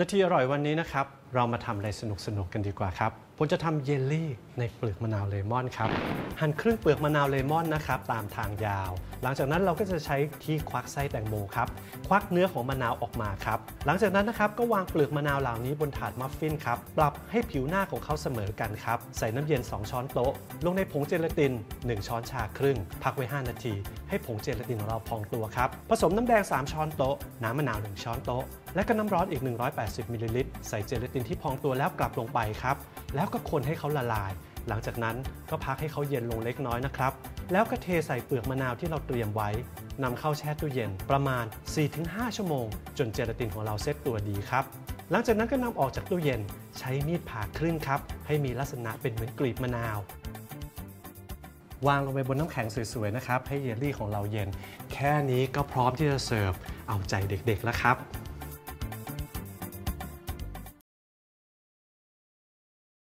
นาทีอร่อยวันนี้นะครับ เรามาทำอะไรสนุกๆกันดีกว่าครับ ผมจะทำเยลลี่ในเปลือกมะนาวเลมอนครับ หั่นครึ่งเปลือกมะนาวเลมอนนะครับตามทางยาว หลังจากนั้นเราก็จะใช้ที่ควักไส้แตงโมครับ ควักเนื้อของมะนาวออกมาครับ หลังจากนั้นนะครับก็วางเปลือกมะนาวเหล่านี้บนถาดมัฟฟินครับ ปรับให้ผิวหน้าของเขาเสมอกันครับ ใส่น้ำเย็น 2 ช้อนโต๊ะ ลงในผงเจลาติน 1 ช้อนชาครึ่ง พักไว้ 5 นาที ให้ผงเจลาตินของเราพองตัวครับ ผสมน้ำแดง 3 ช้อนโต๊ะ น้ำมะนาว 1 ช้อนโต๊ะ และก็น้ำร้อนอีก 180มิลลิลิตร ใส่เจลาตินที่พองตัวแล้วกลับลงไปครับ แล้วก็คนให้เขาละลาย หลังจากนั้นก็พักให้เขาเย็นลงเล็กน้อยนะครับ แล้วก็เทใส่เปลือกมะนาวที่เราเตรียมไว้นำเข้าแช่ตู้เย็นประมาณ 4-5 ชั่วโมง จนเจลาตินของเราเซตตัวดีครับ หลังจากนั้นก็นำออกจากตู้เย็นใช้มีดผ่าครึ่งครับ ให้มีลักษณะเป็นเหมือนกลีบมะนาว วางลงไปบนน้ำแข็งสวยๆนะครับ ให้เยลลี่ของเราเย็น แค่นี้ก็พร้อมที่จะเสิร์ฟเอาใจเด็กๆแล้วครับ